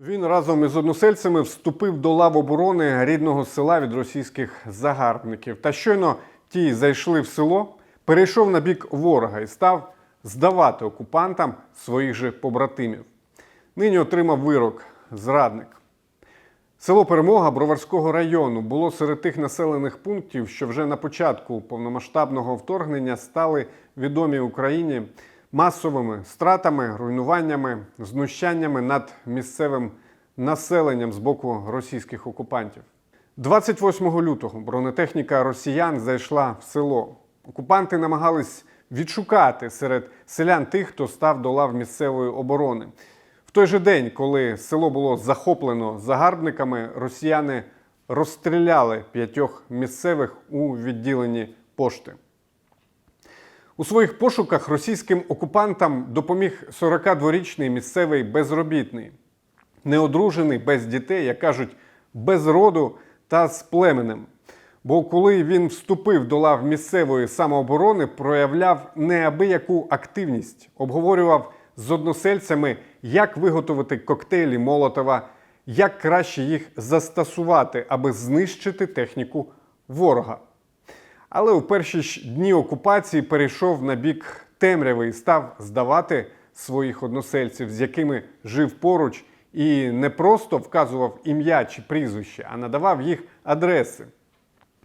Він разом із односельцями вступив до лав оборони рідного села від російських загарбників. Та щойно ті зайшли в село, перейшов на бік ворога і став здавати окупантам своїх же побратимів. Нині отримав вирок зрадник. Село Перемога Броварського району було серед тих населених пунктів, що вже на початку повномасштабного вторгнення стали відомі Україні масовими стратами, руйнуваннями, знущаннями над місцевим населенням з боку російських окупантів. 28 лютого бронетехніка росіян зайшла в село. Окупанти намагались відшукати серед селян тих, хто став до лав місцевої оборони. Той же день, коли село було захоплено загарбниками, росіяни розстріляли п'ятьох місцевих у відділенні пошти. У своїх пошуках російським окупантам допоміг 42-річний місцевий безробітний, неодружений без дітей, як кажуть, без роду та з племенем. Бо коли він вступив до лав місцевої самооборони, проявляв неабияку активність, обговорював з односельцями, як виготовити коктейлі Молотова, як краще їх застосувати, аби знищити техніку ворога. Але у перші дні окупації перейшов на бік темряви і став здавати своїх односельців, з якими жив поруч, і не просто вказував ім'я чи прізвище, а надавав їх адреси.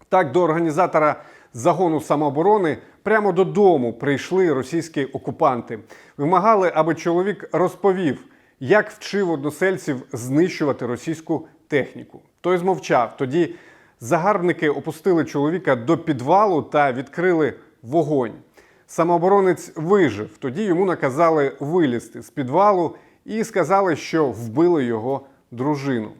Так до організатора загону самооборони прямо додому прийшли російські окупанти. Вимагали, аби чоловік розповів, як вчив односельців знищувати російську техніку. Той змовчав. Тоді загарбники опустили чоловіка до підвалу та відкрили вогонь. Самооборонець вижив. Тоді йому наказали вилізти з підвалу і сказали, що вбили його дружину.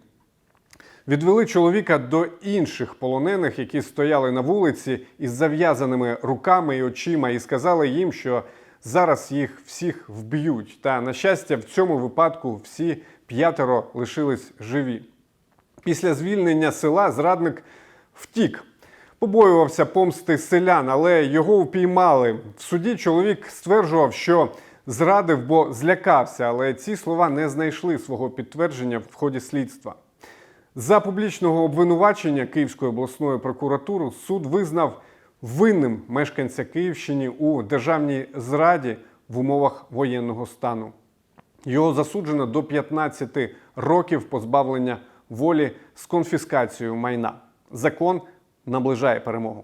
Відвели чоловіка до інших полонених, які стояли на вулиці із зав'язаними руками і очима, і сказали їм, що зараз їх всіх вб'ють. Та, на щастя, в цьому випадку всі п'ятеро лишились живі. Після звільнення села зрадник втік. Побоювався помсти селян, але його упіймали. В суді чоловік стверджував, що зрадив, бо злякався, але ці слова не знайшли свого підтвердження в ході слідства. За публічного обвинувачення Київської обласної прокуратури суд визнав винним мешканця Київщини у державній зраді в умовах воєнного стану. Його засуджено до 15 років позбавлення волі з конфіскацією майна. Закон наближає перемогу.